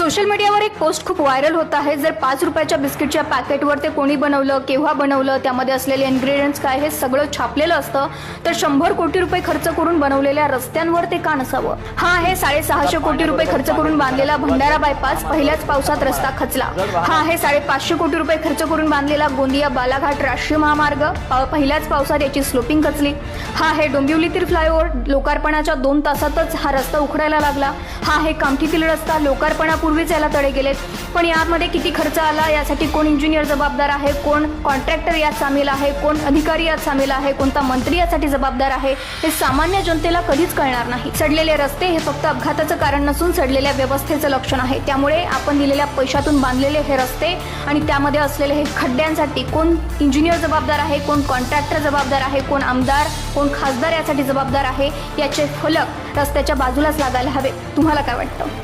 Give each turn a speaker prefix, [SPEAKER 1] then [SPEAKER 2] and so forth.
[SPEAKER 1] Social मीडियावर एक post खूप व्हायरल होत आहे. जर पाच रुपयाच्या बिस्किटच्या पॅकेटवर ते कोणी बनवलं केव्हा बनवलं त्यामध्ये असलेले इन्ग्रेडियंट्स काय हे सगळं छापलेलं असतं तर शंभर कोटी रुपये खर्च करून बनवलेल्या रस्त्यांवर ते का नसावं? हा आहे साडेसहाशे कोटी रुपये खर्च करून बांधलेला भंडारा बायपास पहिल्याच पावसात रस्ता खचला. हा आहे साडेपाचशे कोटी रुपये खर्च करून बांधलेला गोंदिया बालाघाट राष्ट्रीय महामार्ग. पहिल्याच पावसात याची स्लोपिंग खचली. हा आहे डोंबिवलीतील फ्लायओव्हर लोकार्पणाच्या दोन तासातच हा रस्ता उखडायला लागला. हा आहे कामठीतील रस्ता. पूर्वीच याला तडे गेलेत. पण यामध्ये किती खर्च आला यासाठी कोण इंजिनियर जबाबदार आहे कोण कॉन्ट्रॅक्टर यात सामील आहे कोण अधिकारी यात सामील आहे कोणता मंत्री यासाठी जबाबदार आहे हे सामान्य जनतेला कधीच कळणार नाही. सडलेले रस्ते हे फक्त अपघाताचं कारण नसून सडलेल्या व्यवस्थेचं लक्षण आहे. त्यामुळे आपण दिलेल्या पैशातून बांधलेले हे रस्ते आणि त्यामध्ये असलेले हे खड्ड्यांसाठी कोण इंजिनियर जबाबदार आहे कोण कॉन्ट्रॅक्टर जबाबदार आहे कोण आमदार कोण खासदार यासाठी जबाबदार आहे याचे फलक रस्त्याच्या बाजूलाच लागायला हवे. तुम्हाला काय वाटतं?